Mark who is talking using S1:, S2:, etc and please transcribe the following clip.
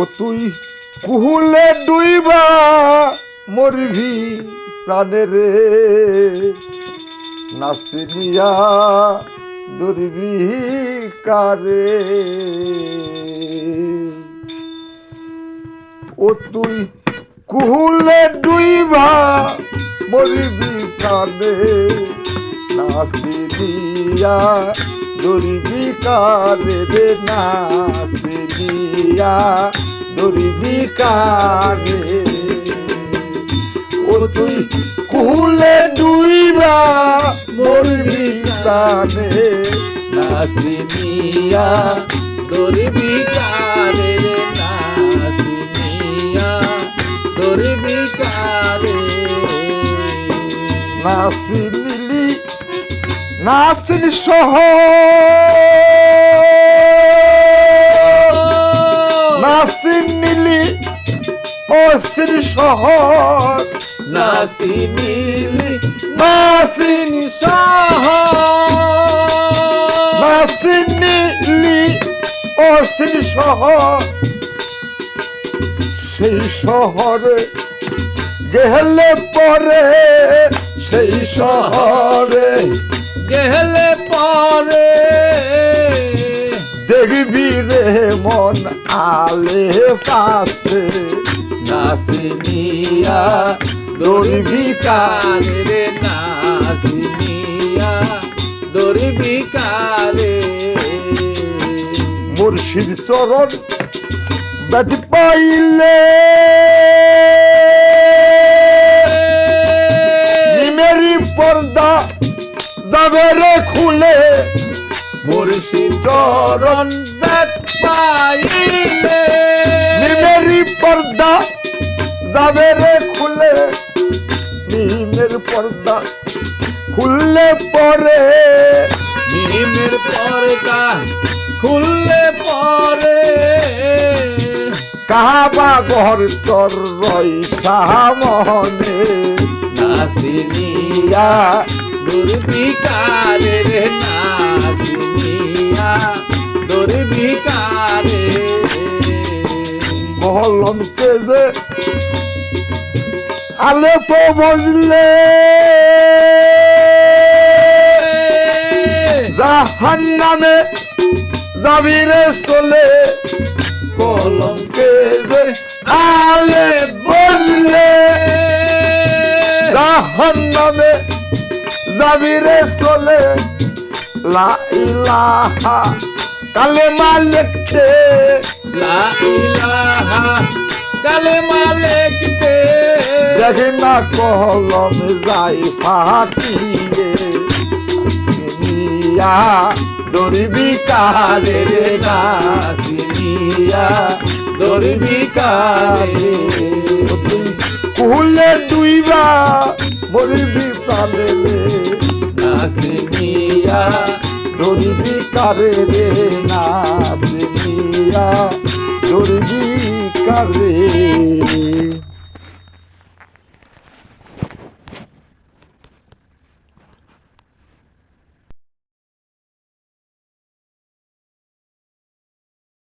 S1: ও তুই কুহুলে ডুইবা মরবি প্রাণে রে। নাসিনিয়া দুর্বি কারে। ও তুই কুহুলে ডুইবা মরবি প্রাণে। নাসিনিয়া দুর্বি কারে রে নাসিনিয়া দুর্বি কারে ও তুই কুলে ডুইবা মরবি প্রাণে
S2: নাসিনিয়া দরবি কারে রে, নাসিনিয়া দরবি কারে
S1: নাসিনিলি নাসিন সহ অসিন শহর।
S2: নাসিনিলি
S1: নাসিন
S2: নাসিন শাহ
S1: নাসিন নীলি অসিন শহর। সেই শহরে গেলে পরে সেই শহরে
S2: গেলে পরে।
S1: দেখবি রে মন আলে পাশে
S2: নাসিনিয়া দরবি কারে রে নাসিনিয়া দরবি কারে
S1: মুর্শিদ চরণ ব্যাধি পাইলে। নিমেরি পর্দা যাবে রে খুলে।
S2: মুর্শিদ চরণ বেত
S1: যাবে রে খুলে নিমের পর্দা খুললে পরে
S2: নিমের পর্দা খুললে পরে।
S1: কাবা ঘর তোর রই সামনে
S2: নাসিনিয়া দুর্বিকারে রে নাসিনিয়া দুর্বিকারে
S1: কলমকে যে আলেপ বজলে জাহান নামে যাবিরে চলে
S2: কলমকে
S1: যে আলে বজলে জাহান নামে যাবিরে চলে লা ইলাহা কালেমা লিখতে।
S2: লা ইলাহা কালেমা লিখতে।
S1: দেখে না কলম যাই ফাটিয়ে, নিয়া দরিবি কারে রে
S2: নাসিনিয়া দুর্বিকারে
S1: তুই কুলে ডুইবা মরিবি প্রাণে রে
S2: নাসিনিয়া
S1: দরিবি কারে রে নাসিনিয়া দরিবি কারে